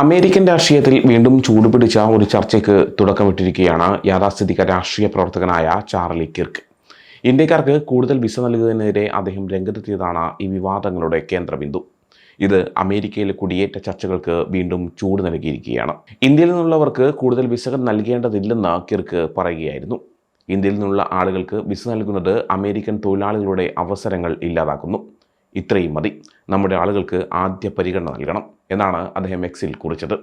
American രാഷ്ട്രീയത്തിൽ വീണ്ടും ചൂടുപിടിച്ച ഒരു ചർച്ചയ്ക്ക് തുടക്കമിട്ടിരിക്കുകയാണ് യാഥാസ്ഥിതിക രാഷ്ട്രീയ പ്രവർത്തകനായ ചാർലി കിർക്ക്. ഇന്ത്യക്കാർക്ക് കൂടുതൽ വിസ നൽകുന്നതിനെതിരെ അദ്ദേഹം രംഗത്തെത്തിയതാണ് ഈ വിവാദങ്ങളുടെ കേന്ദ്രബിന്ദു. ഇത് അമേരിക്കയിലെ കുടിയേറ്റ ചർച്ചകൾക്ക് വീണ്ടും ചൂട് നൽകിയിരിക്കുകയാണ്. ഇന്ത്യയിൽ നിന്നുള്ളവർക്ക് കൂടുതൽ വിസകൾ നൽകേണ്ടതില്ലെന്ന് കിർക്ക് പറയുകയായിരുന്നു. ഇന്ത്യയിൽ നിന്നുള്ള ആളുകൾക്ക് വിസ നൽകുന്നത് അമേരിക്കൻ തൊഴിലാളികളുടെ അവസരങ്ങൾ ഇല്ലാതാക്കുന്നു. ഇത്രയും മതി. നമ്മുടെ ആളുകൾക്ക് ആദ്യ പരിഗണന നൽകണം എന്നാണ് അദ്ദേഹം എക്സിൽ കുറിച്ചത്.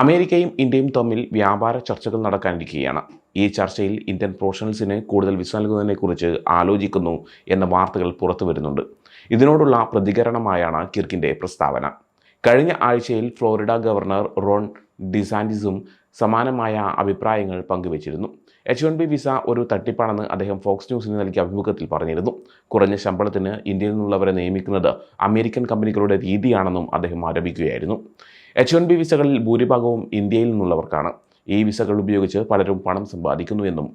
അമേരിക്കയും ഇന്ത്യയും തമ്മിൽ വ്യാപാര ചർച്ചകൾ നടക്കാനിരിക്കുകയാണ്. ഈ ചർച്ചയിൽ ഇന്ത്യൻ പ്രൊഫഷണൽസിന് കൂടുതൽ വിസ നൽകുന്നതിനെക്കുറിച്ച് ആലോചിക്കുന്നു എന്ന വാർത്തകൾ പുറത്തു വരുന്നുണ്ട് ഇതിനോടുള്ള പ്രതികരണമായാണ് കിർക്കിന്റെ പ്രസ്താവന. കഴിഞ്ഞ ആഴ്ചയിൽ ഫ്ലോറിഡ ഗവർണർ റോൺ ഡിസാൻഡിസും സമാനമായ അഭിപ്രായങ്ങൾ പങ്കുവച്ചിരുന്നു. എച്ച് വൺ ബി വിസ ഒരു തട്ടിപ്പാണെന്ന് അദ്ദേഹം ഫോക്സ് ന്യൂസിന് നൽകിയ അഭിമുഖത്തിൽ പറഞ്ഞിരുന്നു. കുറഞ്ഞ ശമ്പളത്തിന് ഇന്ത്യയിൽ നിന്നുള്ളവരെ നിയമിക്കുന്നത് അമേരിക്കൻ കമ്പനികളുടെ രീതിയാണെന്നും അദ്ദേഹം ആരോപിക്കുകയായിരുന്നു. എച്ച് വൺ ബി വിസകളിൽ ഭൂരിഭാഗവും ഇന്ത്യയിൽ നിന്നുള്ളവർക്കാണ്. ഈ വിസകൾ ഉപയോഗിച്ച് പലരും പണം സമ്പാദിക്കുന്നു എന്നും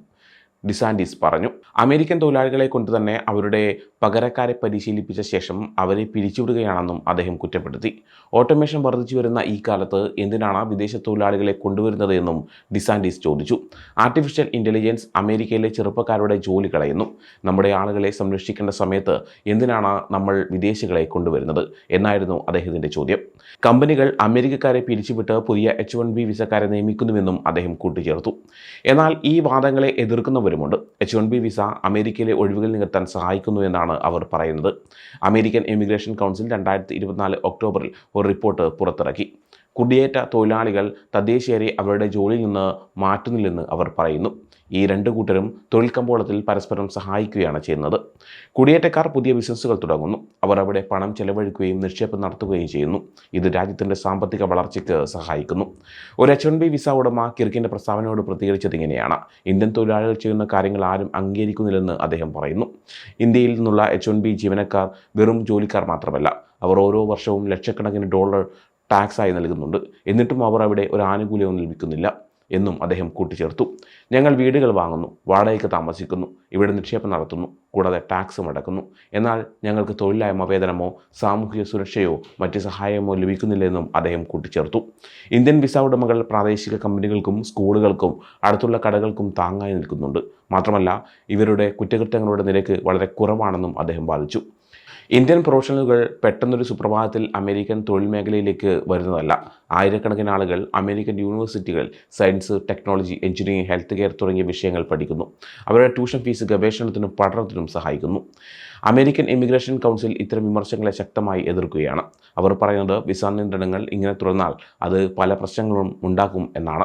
ഡിസാൻഡിസ് പറഞ്ഞു. അമേരിക്കൻ തൊഴിലാളികളെ കൊണ്ട് തന്നെ അവരുടെ പകരക്കാരെ പരിശീലിപ്പിച്ച ശേഷം അവരെ പിരിച്ചുവിടുകയാണെന്നും അദ്ദേഹം കുറ്റപ്പെടുത്തി. ഓട്ടോമേഷൻ വർദ്ധിച്ചു വരുന്ന ഈ കാലത്ത് എന്തിനാണ് വിദേശ തൊഴിലാളികളെ കൊണ്ടുവരുന്നത് എന്നും ഡിസാൻഡീസ് ചോദിച്ചു. ആർട്ടിഫിഷ്യൽ ഇന്റലിജൻസ് അമേരിക്കയിലെ ചെറുപ്പക്കാരുടെ ജോലി കളയുന്നു. നമ്മുടെ ആളുകളെ സംരക്ഷിക്കേണ്ട സമയത്ത് എന്തിനാണ് നമ്മൾ വിദേശികളെ കൊണ്ടുവരുന്നത്? എന്നായിരുന്നു അദ്ദേഹത്തിന്റെ ചോദ്യം. കമ്പനികൾ അമേരിക്കക്കാരെ പിരിച്ചുവിട്ട് പുതിയ എച്ച് വൺ ബി വിസക്കാരെ നിയമിക്കുന്നുവെന്നും അദ്ദേഹം കൂട്ടിച്ചേർത്തു. എന്നാൽ ഈ വാദങ്ങളെ എതിർക്കുന്നവരുമുണ്ട് എച്ച് വൺ ബി വിസ അമേരിക്കയിലെ ഒഴിവുകൾ നികത്താൻ സഹായിക്കുന്നു എന്നാണ് അവർ പറയുന്നത്. അമേരിക്കൻ ഇമിഗ്രേഷൻ കൗൺസിൽ രണ്ടായിരത്തി ഇരുപത്തിനാല് ഒക്ടോബറിൽ ഒരു റിപ്പോർട്ട് പുറത്തിറക്കി. കുടിയേറ്റ തൊഴിലാളികൾ തദ്ദേശീയരെ അവരുടെ ജോലിയിൽ നിന്ന് മാറ്റുന്നില്ലെന്ന് അവർ പറയുന്നു. ഈ രണ്ട് കൂട്ടരും തൊഴിൽ കമ്പോളത്തിൽ പരസ്പരം സഹായിക്കുകയാണ് ചെയ്യുന്നത്. കുടിയേറ്റക്കാർ പുതിയ ബിസിനസ്സുകൾ തുടങ്ങുന്നു. അവർ അവിടെ പണം ചെലവഴിക്കുകയും നിക്ഷേപം നടത്തുകയും ചെയ്യുന്നു. ഇത് രാജ്യത്തിന്റെ സാമ്പത്തിക വളർച്ചയ്ക്ക് സഹായിക്കുന്നു. ഒരു എച്ച് വൺ ബി വിസ ഉടമ കിർക്കിന്റെ പ്രസ്താവനയോട് പ്രതികരിച്ചത് ഇങ്ങനെയാണ്. ഇന്ത്യൻ തൊഴിലാളികൾ ചെയ്യുന്ന കാര്യങ്ങൾ ആരും അംഗീകരിക്കുന്നില്ലെന്ന് അദ്ദേഹം പറയുന്നു. ഇന്ത്യയിൽ നിന്നുള്ള എച്ച് ബി ജീവനക്കാർ വെറും ജോലിക്കാർ മാത്രമല്ല അവർ ഓരോ വർഷവും ലക്ഷക്കണക്കിന് ഡോളർ ടാക്സായി നൽകുന്നുണ്ട്. എന്നിട്ടും അവർ അവിടെ ഒരു ആനുകൂല്യവും ലഭിക്കുന്നില്ല. എന്നും അദ്ദേഹം കൂട്ടിച്ചേർത്തു. ഞങ്ങൾ വീടുകൾ വാങ്ങുന്നു വാടകയ്ക്ക് താമസിക്കുന്നു ഇവിടെ നിക്ഷേപം നടത്തുന്നു കൂടാതെ ടാക്സും അടക്കുന്നു. എന്നാൽ ഞങ്ങൾക്ക് തൊഴിലില്ലായ്മ വേതനമോ സാമൂഹിക സുരക്ഷയോ മറ്റ് സഹായമോ ലഭിക്കുന്നില്ലെന്നും അദ്ദേഹം കൂട്ടിച്ചേർത്തു. ഇന്ത്യൻ വിസ ഉടമകൾ പ്രാദേശിക കമ്പനികൾക്കും സ്കൂളുകൾക്കും അടുത്തുള്ള കടകൾക്കും താങ്ങായി നിൽക്കുന്നുണ്ട്. മാത്രമല്ല ഇവരുടെ കുറ്റകൃത്യങ്ങളുടെ നിരക്ക് വളരെ കുറവാണെന്നും അദ്ദേഹം വാദിച്ചു. ഇന്ത്യൻ പ്രൊഫഷണലുകൾ പെട്ടെന്നൊരു സുപ്രഭാതത്തിൽ അമേരിക്കൻ തൊഴിൽ മേഖലയിലേക്ക് വരുന്നതല്ല. ആയിരക്കണക്കിന് ആളുകൾ American യൂണിവേഴ്സിറ്റികൾ science technology engineering health care തുടങ്ങിയ വിഷയങ്ങൾ പഠിക്കുന്നു. അവരുടെ ട്യൂഷൻ ഫീസ് ഗവേഷണത്തിനും പഠനത്തിനും സഹായിക്കുന്നു. അമേരിക്കൻ ഇമിഗ്രേഷൻ കൗൺസിൽ ഇത്തരം വിമർശനങ്ങളെ ശക്തമായി എതിർക്കുകയാണ്. അവർ പറയുന്നത് വിസ നിയന്ത്രണങ്ങൾ ഇങ്ങനെ തുടർന്നാൽ അത് പല പ്രശ്നങ്ങളും ഉണ്ടാക്കും എന്നാണ്.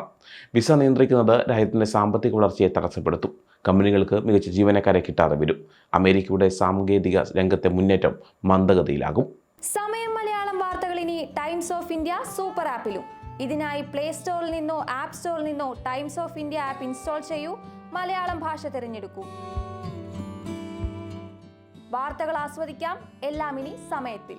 വിസ നിയന്ത്രിക്കുന്നത് രാജ്യത്തിന്റെ സാമ്പത്തിക വളർച്ചയെ തടസ്സപ്പെടുത്തും. കമ്പനികൾക്ക് മികച്ച ജീവനക്കാരെ കിട്ടാതെ വരും. അമേരിക്കയുടെ സാങ്കേതിക രംഗത്തെ മുന്നേറ്റം മന്ദഗതിയിലാകും. സമയം മലയാളം വാർത്തകൾ ഇനി ടൈംസ് ഓഫ് ഇന്ത്യ സൂപ്പർ ആപ്പിലും. ഇതിനായി പ്ലേ സ്റ്റോറിൽ നിന്നോ ആപ്പ് സ്റ്റോറിൽ നിന്നോ Times of India app install ചെയ്യൂ. മലയാളം ഭാഷ തിരഞ്ഞെടുക്കൂ. വാർത്തകൾ ആസ്വദിക്കാം. എല്ലാം ഇനി സമയത്തിൽ.